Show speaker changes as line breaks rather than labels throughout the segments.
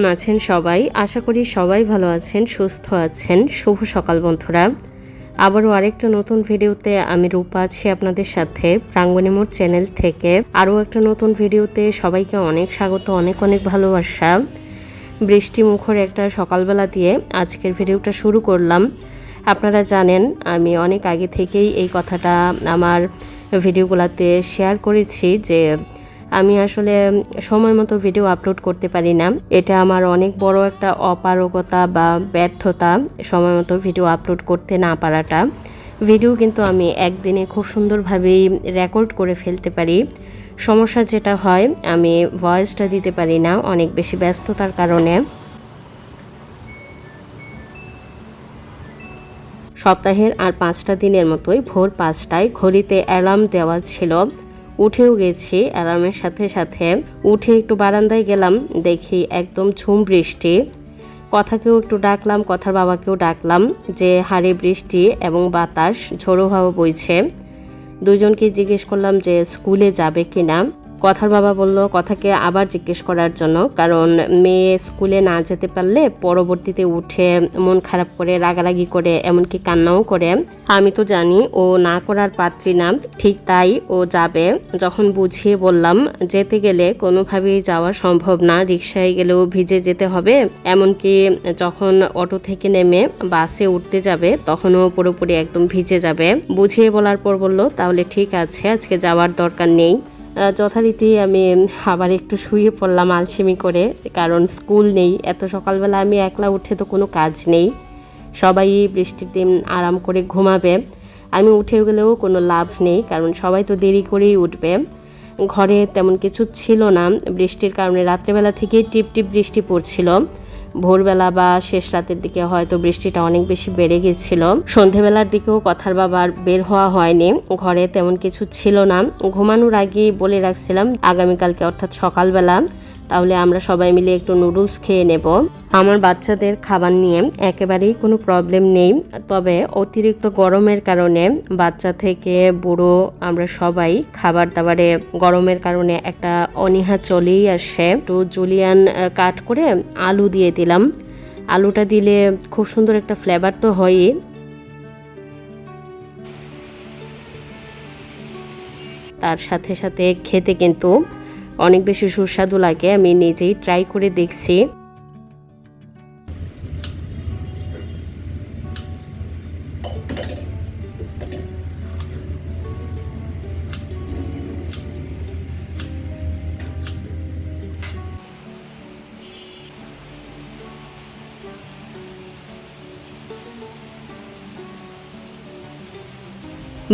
কেমন আছেন সবাই? আশা করি সবাই ভালো আছেন, সুস্থ আছেন। শুভ সকাল বন্ধুরা। আবারও আরেকটা নতুন ভিডিওতে আমি রূপা আছি আপনাদের সাথে প্রাঙ্গণী মোড় চ্যানেল থেকে। আরও একটা নতুন ভিডিওতে সবাইকে অনেক স্বাগত, অনেক অনেক ভালোবাসা। বৃষ্টি মুখর একটা সকালবেলা দিয়ে আজকের ভিডিওটা শুরু করলাম। আপনারা জানেন, আমি অনেক আগে থেকেই এই কথাটা আমার ভিডিওগুলোতে শেয়ার করেছি যে আমি আসলে সময় মতো ভিডিও আপলোড করতে পারি না। এটা আমার অনেক বড় একটা অপারগতা বা ব্যর্থতা, সময় মতো ভিডিও আপলোড করতে না পারাটা। ভিডিও কিন্তু আমি একদিনে খুব সুন্দরভাবেই রেকর্ড করে ফেলতে পারি। সমস্যা যেটা হয়, আমি ভয়েসটা দিতে পারি না অনেক বেশি ব্যস্ততার কারণে। সপ্তাহের আর পাঁচটা দিনের মতোই ভোর পাঁচটায় ঘড়িতে অ্যালার্ম দেওয়া ছিল। উঠেও গেছি অ্যালার্মের সাথে সাথে। উঠে একটু বারান্দায় গেলাম, দেখি একদম ঝুম বৃষ্টি। কথাকেও একটু ডাকলাম, কথার বাবাকেও ডাকলাম যে, হাড়ে বৃষ্টি এবং বাতাস ঝোড়ো বইছে। দুজনকে জিজ্ঞেস করলাম যে, স্কুলে যাবে কিনা? কথার বাবা বলল, কথাকে আবার জিজ্ঞেস করার জন্য। কারণ মেয়ে স্কুলে না যেতে পারলে পরবর্তীতে উঠে মন খারাপ করে, রাগারাগি করে, এমনকি কান্নাও করে। আমি তো জানি ও না করার পাত্রী না, ঠিক তাই ও যাবে। যখন বুঝিয়ে বললাম, যেতে গেলে কোনোভাবেই যাওয়া সম্ভব না রিক্সায় গেলেও ভিজে যেতে হবে। এমনকি যখন অটো থেকে নেমে বাসে উঠতে যাবে, তখনও পুরোপুরি একদম ভিজে যাবে। বুঝিয়ে বলার পর বলল, তাহলে ঠিক আছে, আজকে যাওয়ার দরকার নেই। যথারীতি আমি আবার একটু শুয়ে পড়লাম আলসেমি করে, কারণ স্কুল নেই। এত সকালবেলা আমি একলা উঠে তো কোনো কাজ নেই। সবাই বৃষ্টির দিন আরাম করে ঘুমাবে। আমি উঠে গেলেও কোনো লাভ নেই, কারণ সবাই তো দেরি করেই উঠবে। ঘরে তেমন কিছু ছিল না। বৃষ্টির কারণে রাত্রেবেলা থেকেই টিপ টিপ বৃষ্টি পড়ছিল। ভোরবেলা বা শেষ রাতের দিকে হয়তো বৃষ্টিটা অনেক বেশি বেড়ে গেছিল। সন্ধেবেলার দিকেও কথার বাবার বের হওয়া হয়নি। ঘরে তেমন কিছু ছিল না। ঘুমানোর আগেই বলে রাখছিলাম, আগামীকালকে অর্থাৎ সকালবেলা তাহলে আমরা সবাই মিলে একটু নুডলস খেয়ে নেব। আমার বাচ্চাদের খাবার নিয়ে একেবারেই কোনো প্রবলেম নেই। তবে অতিরিক্ত গরমের কারণে বাচ্চা থেকে বুড়ো আমরা সবাই খাবার দাবারে গরমের কারণে একটা অনীহা চলেই আসে। একটু জুলিয়ান কাট করে আলু দিয়ে দিলাম। আলুটা দিলে খুব সুন্দর একটা ফ্লেভার তো হয়ই। তার সাথে সাথে খেতে কিন্তু অনেক বেশি সুস্বাদু লাগে, আমি নিজেই ট্রাই করে দেখছি।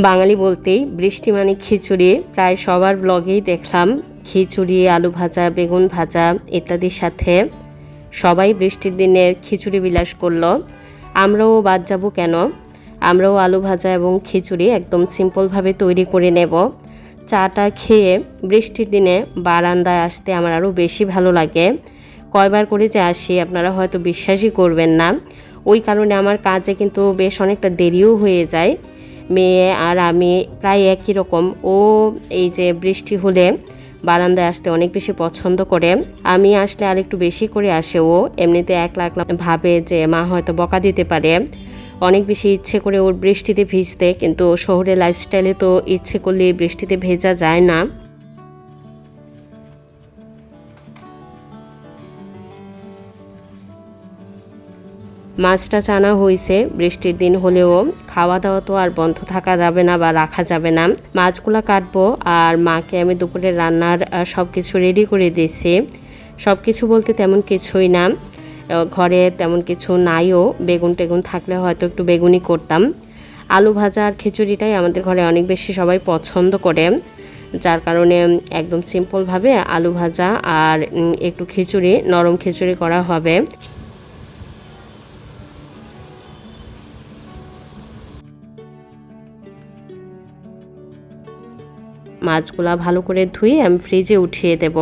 বাঙালি বলতেই বৃষ্টি মানে খিচুড়ি, প্রায় সবার ব্লগেই দেখলাম। খিচুড়ি, আলু ভাজা, বেগুন ভাজা ইত্যাদির সাথে সবাই বৃষ্টির দিনে খিচুড়ি বিলাস করল। আমরাও বাদ যাব কেন? আমরাও আলু ভাজা এবং খিচুড়ি একদম সিম্পলভাবে তৈরি করে নেব। চাটা খেয়ে বৃষ্টির দিনে বারান্দায় আসতে আমার আরও বেশি ভালো লাগে। কয়বার করে যে আসি, আপনারা হয়তো বিশ্বাসই করবেন না। ওই কারণে আমার কাজে কিন্তু বেশ অনেকটা দেরিও হয়ে যায়। মেয়ে আর আমি প্রায় একই রকম। ও এই যে বৃষ্টি হলে বারান্দায় আসতে অনেক বেশি পছন্দ করে। আমি আসলে আর একটু বেশি করে আসে ও। এমনিতে একলা একলা ভাবে যে মা হয়তো বকা দিতে পারে। অনেক বেশি ইচ্ছে করে ওর বৃষ্টিতে ভিজতে, কিন্তু শহরের লাইফস্টাইলে তো ইচ্ছে করলে বৃষ্টিতে ভেজা যায় না। মাছটা চানা হয়েছে বৃষ্টির দিন হলেও খাওয়া দাওয়া তো আর বন্ধ থাকা যাবে না বা রাখা যাবে না। মাছগুলো কাটবো আর মাকে আমি দুপুরে রান্নার সব কিছু রেডি করে দিয়েছি। সব কিছু বলতে তেমন কিছুই না। ঘরে তেমন কিছু নাইও। বেগুন টেগুন থাকলে হয়তো একটু বেগুনি করতাম। আলু ভাজা আর খিচুড়িটাই আমাদের ঘরে অনেক বেশি সবাই পছন্দ করে। যার কারণে একদম সিম্পলভাবে আলু ভাজা আর একটু খিচুড়ি, নরম খিচুড়ি করা হবে। মাছগুলা ভালো করে ধুয়ে আমি ফ্রিজে উঠিয়ে দেব।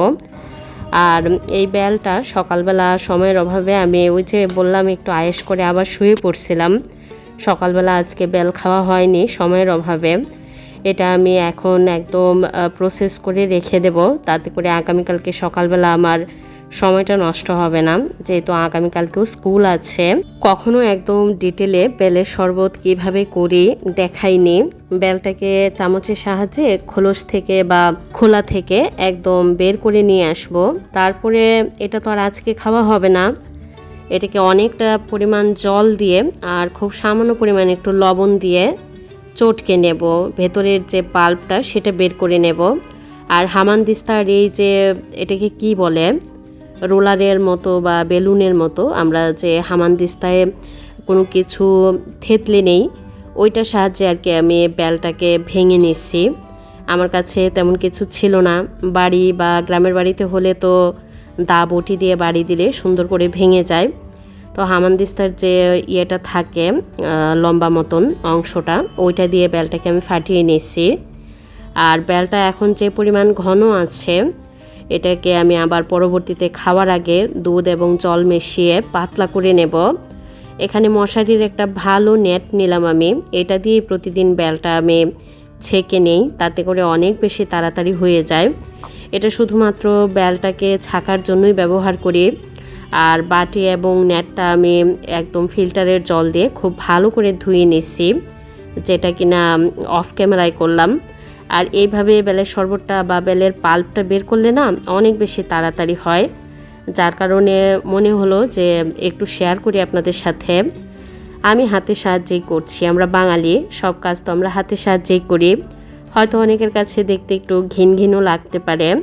আর এই বেলটা সকালবেলা সময়ের অভাবে আমি ওই যে বললাম, একটু আয়েস করে আবার শুয়ে পড়ছিলাম। সকালবেলা আজকে বেল খাওয়া হয়নি সময়ের অভাবে। এটা আমি এখন একদম প্রসেস করে রেখে দেব। তাতে করে আগামীকালকে সকালবেলা আমার সময়টা নষ্ট হবে না, যেহেতু আগামীকালকেও স্কুল আছে। কখনো একদম ডিটেলে বেলের শরবত কীভাবে করি দেখাইনি। বেলটাকে চামচের সাহায্যে খোলস থেকে বা খোলা থেকে একদম বের করে নিয়ে আসব। তারপরে এটা তো আর আজকে খাওয়া হবে না। এটাকে অনেকটা পরিমাণ জল দিয়ে আর খুব সামান্য পরিমাণ একটু লবণ দিয়ে চটকে নেব। ভেতরের যে পাল্পটা সেটা বের করে নেব। আর হামানদিস্তার এই যে, এটাকে কি বলে? রোলারের মতো বা বেলুনের মতো আমরা যে হামানদিস্তায় কোনো কিছু থেতলে নেই, ওইটার সাহায্যে আর কি আমি বেলটাকে ভেঙে নিচ্ছি। আমার কাছে তেমন কিছু ছিল না। বাড়ি বা গ্রামের বাড়িতে হলে তো দা বটি দিয়ে বাড়ি দিলে সুন্দর করে ভেঙে যায়। তো হামানদিস্তার যে ইয়েটা থাকে লম্বা মতন অংশটা, ওইটা দিয়ে বেলটাকে আমি ফাটিয়ে নিচ্ছি। আর বেলটা এখন যে পরিমাণ ঘন আছে এটাকে আমি আবার পরবর্তীতে খাওয়ার আগে দুধ এবং জল মিশিয়ে পাতলা করে নেব। এখানে মশারির একটা ভালো নেট নিলাম আমি। এটা দিয়ে প্রতিদিন বেলটা আমি ছেঁকে নেই, তাতে করে অনেক বেশি তাড়াতাড়ি হয়ে যায়। এটা শুধুমাত্র বেলটাকে ছাকার জন্যই ব্যবহার করি। আর বাটি এবং নেটটা আমি একদম ফিল্টারের জল দিয়ে খুব ভালো করে ধুয়ে নিচ্ছি, যেটা কিনা অফ ক্যামেরায় করলাম। আর এইভাবে বেলের শরবতটা বা বেলের পাল্পটা বের করলে না অনেক বেশি তাড়াতাড়ি হয়। যার কারণে মনে হলো যে একটু শেয়ার করি আপনাদের সাথে। আমি হাতের সাহায্যেই করছি, আমরা বাঙালি, সব কাজ তো আমরা হাতের সাহায্যেই করি। হয়তো অনেকের কাছে দেখতে একটু ঘিন ঘিনও লাগতে পারে।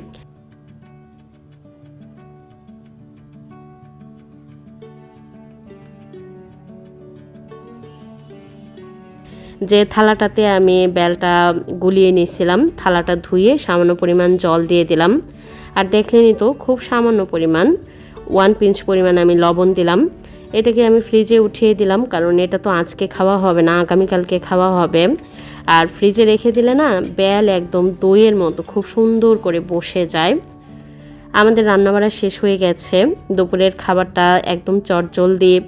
যে থালাটাতে আমি বেলটা গুলিয়ে নিয়েছিলাম, থালাটা ধুয়ে সামান্য পরিমাণ জল দিয়ে দিলাম। আর দেখলেনি তো, খুব সামান্য পরিমাণ ওয়ান পিঞ্চ পরিমাণ আমি লবণ দিলাম। এটাকে আমি ফ্রিজে উঠিয়ে দিলাম, কারণ এটা তো আজকে খাওয়া হবে না, আগামীকালকে খাওয়া হবে। আর ফ্রিজে রেখে দিলে না, বেল একদম দইয়ের মতো খুব সুন্দর করে বসে যায়। আমাদের রান্নাবাড়া শেষ হয়ে গেছে। দুপুরের খাবারটা একদম চটজলদি,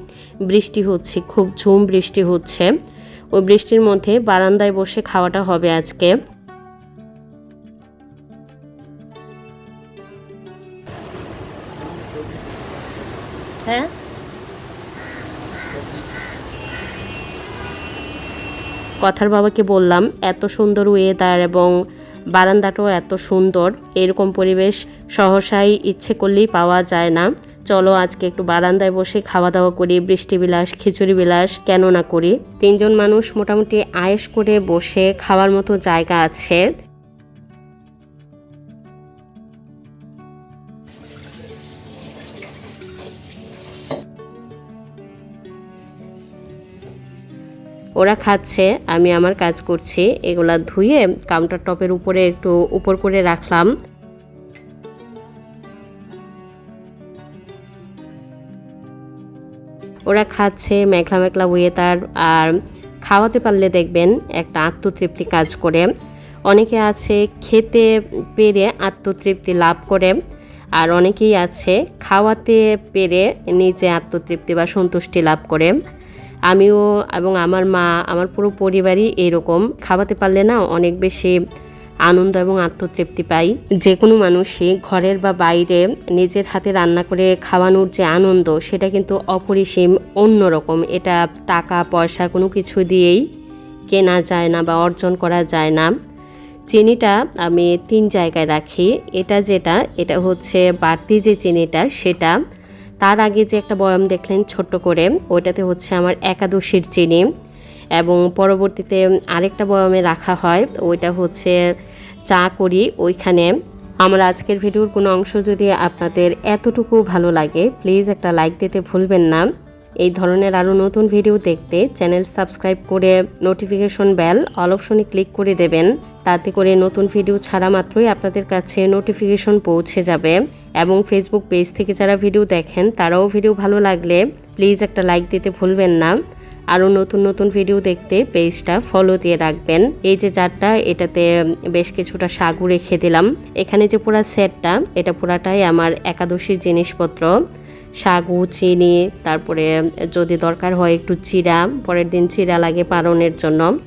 বৃষ্টি হচ্ছে, খুব ঝুম বৃষ্টি হচ্ছে। ওই বৃষ্টির মধ্যে বারান্দায় বসে খাওয়াটা হবে আজকে। হ্যাঁ? কথার বাবাকে বললাম, এত সুন্দর ওয়েদার এবং বারান্দাটাও এত সুন্দর। এরকম পরিবেশ সহসাই ইচ্ছে করলেই পাওয়া যায় না। চলো আজকে একটু বারান্দায় বসে খাওয়া দাওয়া করি, বৃষ্টি বিলাস, খিচুড়ি বিলাস, কেন না করি? তিনজন মানুষ মোটামুটি আয়েস করে বসে খাওয়ার মতো জায়গা আছে। ওরা খাচ্ছে, আমি আমার কাজ করছি, এগুলা ধুয়ে কাউন্টার টপের উপরে একটু উপর করে রাখলাম। ওরা খাচ্ছে মেঘলা মেঘলা ওয়েদার আর খাওয়াতে পারলে দেখবেন একটা আত্মতৃপ্তি কাজ করে। অনেকে আছে খেতে পেরে আত্মতৃপ্তি লাভ করে, আর অনেকেই আছে খাওয়াতে পেরে নিজে আত্মতৃপ্তি বা সন্তুষ্টি লাভ করে। আমিও এবং আমার মা, আমার পুরো পরিবারই এরকম। খাওয়াতে পারলে না অনেক বেশি আনন্দ এবং আত্মতৃপ্তি পাই। যে কোনো মানুষই ঘরের বা বাইরে নিজের হাতে রান্না করে খাওয়ানোর যে আনন্দ, সেটা কিন্তু অপরিসীম অন্যরকম। এটা টাকা, পয়সা কোনো কিছু দিয়েই কেনা যায় না বা অর্জন করা যায় না। চিনিটা আমি তিন জায়গায় রাখি। এটা যেটা, এটা হচ্ছে বাড়তি যে চিনিটা, সেটা তার আগে যে একটা বয়ম দেখলেন ছোট্ট করে, ওইটাতে হচ্ছে আমার একাদশীর চিনি। এবং পরবর্তীতে আরেকটা বয়ামে রাখা হয়, ওইটা হচ্ছে চা করি। ওইখানে আমার আজকের ভিডিওর কোনো অংশ যদি আপনাদের এতটুকু ভালো লাগে প্লিজ একটা লাইক দিতে ভুলবেন না। এই ধরনের আরও নতুন ভিডিও দেখতে চ্যানেল সাবস্ক্রাইব করে নোটিফিকেশন বেল অল অপশনে ক্লিক করে দেবেন। তাতে করে নতুন ভিডিও ছাড়া মাত্রই আপনাদের কাছে নোটিফিকেশন পৌঁছে যাবে। এবং ফেসবুক পেজ থেকে যারা ভিডিও দেখেন, তারাও ভিডিও ভালো লাগলে প্লিজ একটা লাইক দিতে ভুলবেন না। আরও নতুন নতুন ভিডিও দেখতে পেজটা ফলো দিয়ে রাখবেন। এই যে জারটা, এটাতে বেশ কিছুটা সাগু রেখে দিলাম। এখানে যে পুরা সেটটা, এটা পুরাটাই আমার একাদশীর জিনিসপত্র। সাগু, চিনি, তারপরে যদি দরকার হয় একটু চিরা, পরের দিন চিরা লাগে পালনের জন্য।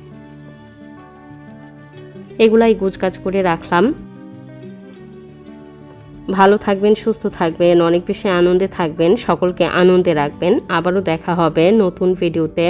এগুলাই গুজকাজ করে রাখলাম। ভালো থাকবেন, সুস্থ থাকবেন, অনেক বেশি আনন্দে থাকবেন। সকলকে আনন্দে রাখবেন। আবারও দেখা হবে নতুন ভিডিওতে